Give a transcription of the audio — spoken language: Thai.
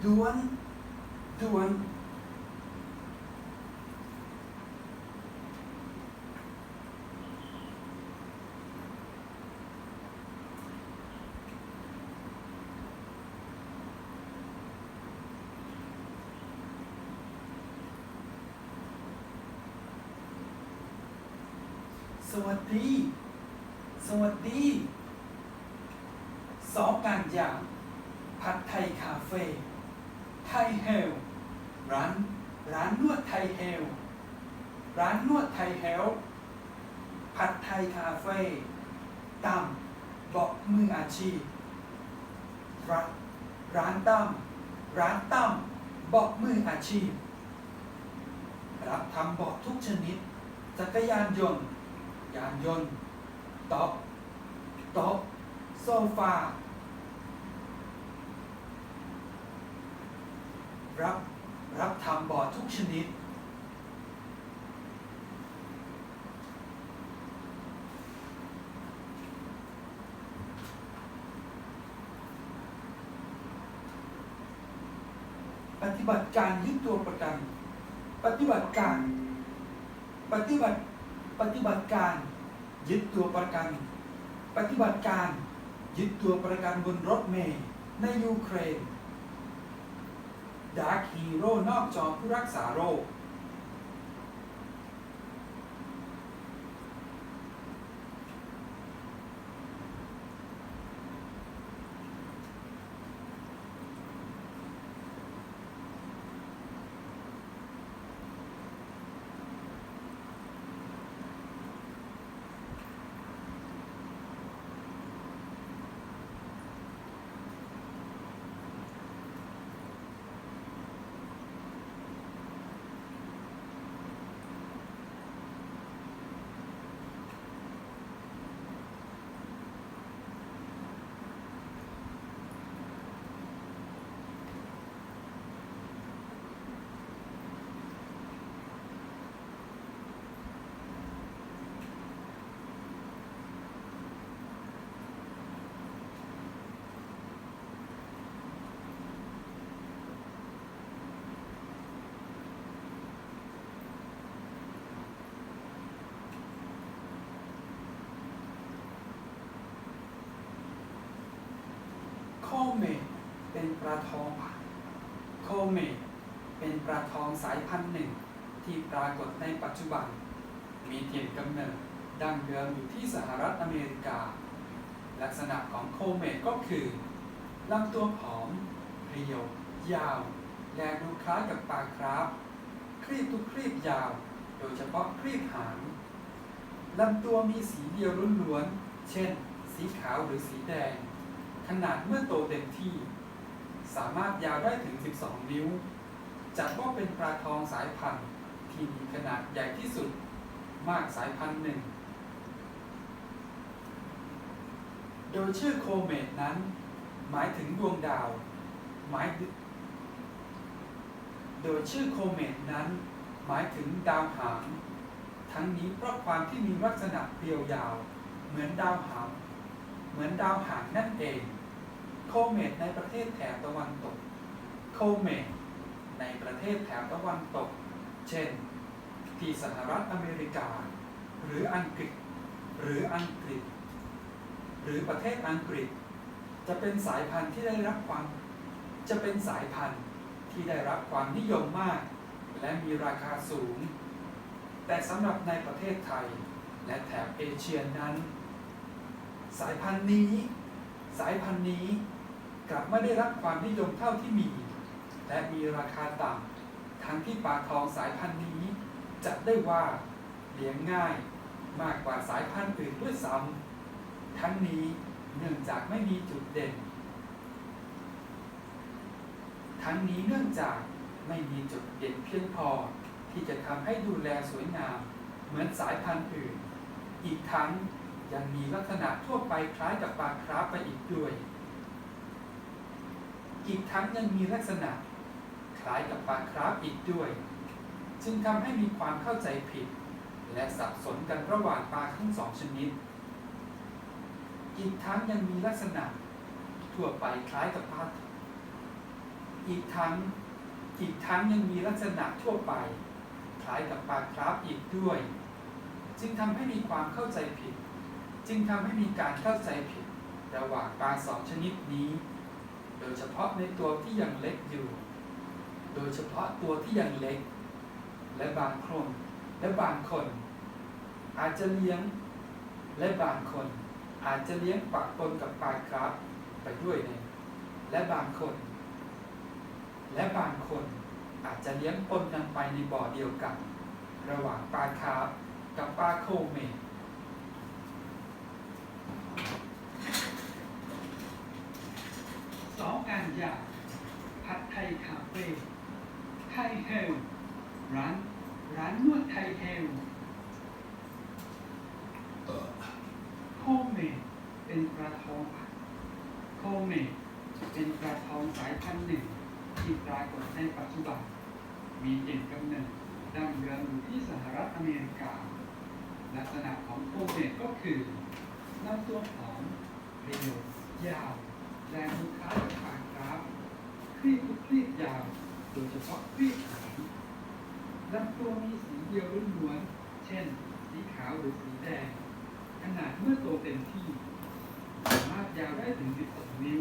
Duan, Duan วนสวัสดี สวัสดี สองการอย่าง ผัดไทยคาเฟ่ ไทยเฮล ร้าน ร้านนวดไทยเฮล ร้านนวดไทยเฮล ผัดไทยคาเฟ่ตั้มบอกมืออาชีพ ร้านร้านตั้มร้านตั้มบอกมืออาชีพ รับทำเบอกทุกชนิด จักรยานยนต์ ยานยนต์โต๊ะโต๊ะโซฟา รับ รับทำบอร์ดทุกชนิด ปฏิบัติการยึดตัวประกัน ปฏิบัติการ ปฏิบัติ ปฏิบัติการยึดตัวประกัน ปฏิบัติการยึดตัวประกันบนรถเมล์ในยูเครนดาร์คฮีโร่นอกจอผู้รักษาโรค โค เมดเป็นปลาทองโคเมดเป็นปลาทองสายพันธุ์หนึ่ง ที่ปรากฏในปัจจุบัน มีถิ่นกำเนิดดั้งเดิมอยู่ที่สหรัฐอเมริกา ลักษณะของโคเมดก็คือลำตัวผอมเรียว ยาว และดูคล้ายกับปลาคราฟครีบทุกครีบยาว โดยเฉพาะครีบหางลำตัวมีสีเดียวล้วนๆเช่น สีขาวหรือสีแดง ขนาดเมื่อโตเต็มที่ สามารถยาวได้ถึง 12 นิ้ว จัดว่าเป็นปลาทองสายพันธุ์ที่มีขนาดใหญ่ที่สุดมากสายพันธุ์หนึ่ง โดยชื่อโคเมตนั้น หมายถึงดวงดาว หมาย โดยชื่อโคเมตนั้น หมายถึงดาวหาง ทั้งนี้เพราะความที่มีลักษณะเรียวยาว เหมือนดาวหาง เหมือนดาวหางนั่นเอง โคเมตในประเทศแถบตะวันตก โคเมตในประเทศแถบตะวันตก เช่น ที่สหรัฐอเมริกา หรืออังกฤษ หรืออังกฤษ หรือประเทศอังกฤษ จะเป็นสายพันธุ์ที่ได้รับความจะเป็นสายพันธุ์ที่ได้รับความนิยมมาก และมีราคาสูง แต่สำหรับในประเทศไทย และแถบเอเชียนั้น สายพันธุ์นี้ สายพันธุ์นี้ กลับไม่ได้รับความนิยมเท่าที่มี และมีราคาต่ำทั้งที่ปลาทองสายพันธุ์นี้ จัดได้ว่าเลี้ยงง่ายมากกว่าสายพันธุ์อื่นด้วยซ้ำทั้งนี้เนื่องจากไม่มีจุดเด่น ทั้งนี้เนื่องจากไม่มีจุดเด่นเพียงพอที่จะทำให้ดูแลสวยงาม เหมือนสายพันธุ์อื่น อีกทั้งยังมีลักษณะทั่วไปคล้ายกับปลาคราฟไปอีกด้วย อีกทั้งยังมีลักษณะคล้ายกับปลาคราฟอีกด้วย จึงทำให้มีความเข้าใจผิด และสับสนกันระหว่างปลาทั้งสองชนิด อีกทั้งยังมีลักษณะทั่วไปคล้ายกับปลาอีกทั้งอีกทั้งยังมีลักษณะทั่วไป คล้ายกับปลาคราฟอีกด้วย จึงทำให้มีความเข้าใจผิด จึงทำให้มีการเข้าใจผิด ระหว่างปลาสองชนิดนี้ โดยเฉพาะในตัวที่ยังเล็กอยู่ โดยเฉพาะตัวที่ยังเล็ก และบางคนและบางคน อาจจะเลี้ยงและบางคน อาจจะเลี้ยงปะปนกับปลาคราฟไปด้วยในและบางคน และบางคนอาจจะเลี้ยงปนกันไปในบ่อเดียวกัน ระหว่างปลาคาร์ฟกับปลาโคเมน สองอันยาผัดไทยคาเฟ่ไทยเฮลร้านร้านนวดไทยเฮลโคเมเป็นปลาทองโคเมเป็นปลาทองสายพันธุ์หนึ่ง ที่ปรากฏในปัจจุบัน มีเด่นกำเนิดดั้งเดิมอยู่ที่สหรัฐอเมริกา ลักษณะของโคเมก็คือลำตัวผอมเรียวยาวแรงลูกค้ากับปากกราฟ ครีบทุกครีบยาว โดยเฉพาะครีบขางลำตัวมีสีเดียวล้วนๆเช่น สีขาวหรือสีแดง ขนาดเมื่อโตเต็มที่ สามารถยาวได้ถึง 12 นิ้ว